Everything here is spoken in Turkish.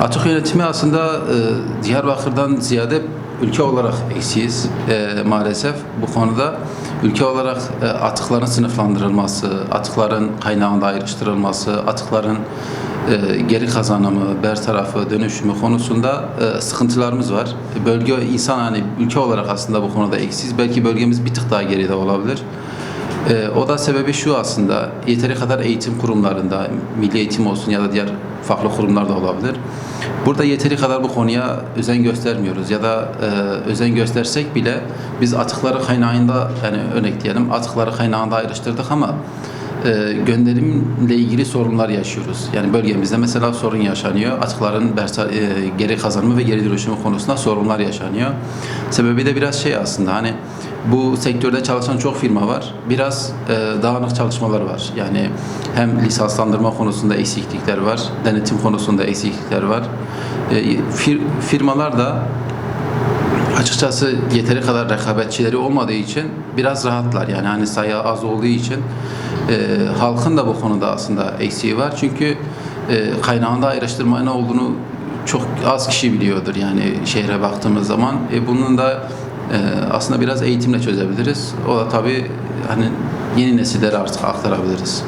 Açık yönetimi aslında e, Diyarbakır'dan ziyade ülke olarak eksiyiz e, maalesef. Bu konuda ülke olarak e, atıkların sınıflandırılması, atıkların kaynağında ayrıştırılması, atıkların e, geri kazanımı, bertarafı, dönüşümü konusunda e, sıkıntılarımız var. Bölge insan hani ülke olarak aslında bu konuda eksiyiz. Belki bölgemiz bir tık daha geride olabilir. Ee, o da sebebi şu aslında, yeteri kadar eğitim kurumlarında, milli eğitim olsun ya da diğer farklı kurumlar da olabilir. Burada yeteri kadar bu konuya özen göstermiyoruz ya da e, özen göstersek bile biz atıkları kaynağında, yani örnek diyelim atıkları kaynağında ayrıştırdık ama e, gönderimle ilgili sorunlar yaşıyoruz. Yani bölgemizde mesela sorun yaşanıyor. Atıkların bersa, e, geri kazanımı ve geri dönüşümü konusunda sorunlar yaşanıyor. Sebebi de biraz şey aslında hani bu sektörde çalışan çok firma var. Biraz e, dağınık çalışmalar var. Yani hem lisanslandırma konusunda eksiklikler var, denetim konusunda eksiklikler var. E, fir- firmalar da açıkçası yeteri kadar rekabetçileri olmadığı için biraz rahatlar. Yani hani sayı az olduğu için e, halkın da bu konuda aslında eksiği var. Çünkü e, kaynağında ayrıştırma ne olduğunu çok az kişi biliyordur yani şehre baktığımız zaman. E, bunun da aslında biraz eğitimle çözebiliriz. O da tabii hani yeni nesillere artık aktarabiliriz.